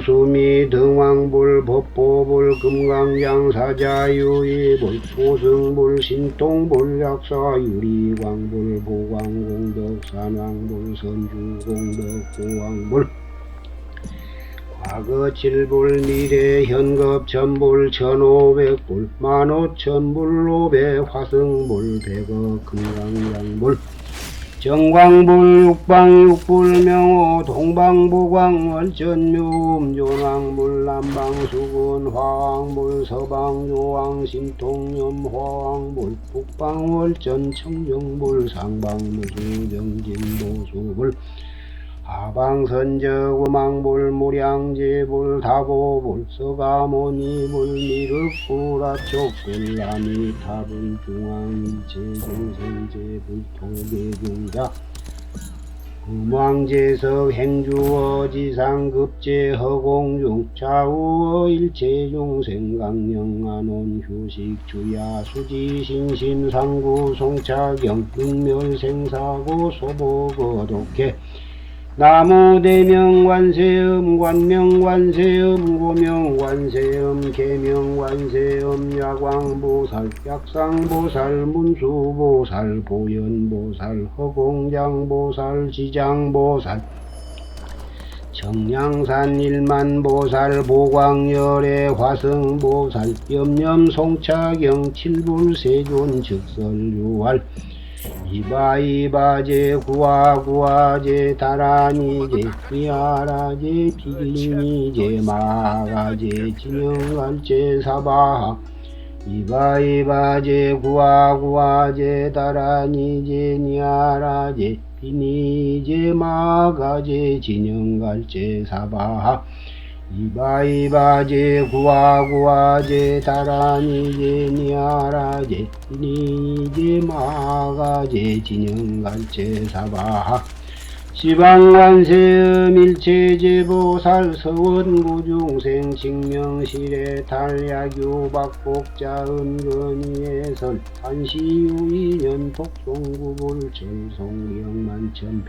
수미 등왕불 법보불 금강장사자유의불 소승불 신통불 약사 유리광불 보광공덕 산왕불 선주공덕 고왕불. 과거 칠불 미래 현급 천불 천오백불 만오천불 오백 화승불 백억 금강양불 정광불 육방 육불 명호 동방보광 월전묘음 조왕불 남방수군 화왕불 서방조왕 신통염 화왕불 북방월전 청정불 상방무수 정진보수불 하방선적 우망불 무량제불 다보불 서가모니불 미륵불 아촉불 나미탑불 중앙일체중생제불 통계중자. 금왕제석 행주어 지상급제 허공중 좌우어 일체중생 강령안온 휴식주야 수지신심상구 송차경 능멸생사고 소보거독해 나무 대명 관세음 관명 관세음 고명 관세음 계명관세음 야광보살 약상보살 문수보살 보현보살 허공장보살 지장보살. 청량산 일만보살 보광열의 화성보살 염염송차경 칠불세존 즉설유활 이바이바제 구아구아제 다라니제 미아라제 비기니제 마가제 진영갈제 사바하 이바이바제 구아구아제 다라니제 니아라제 비니제 마가제 진영갈제 사바하 이바이바제 구아구아제 다라니제 니아라제 니제 마가제 진영갈제 사바하. 시방관세음 일체제보살 서원구중생 징명실에 달야교 박복자 은근위에설 한시유인연 복송구불 절송명만천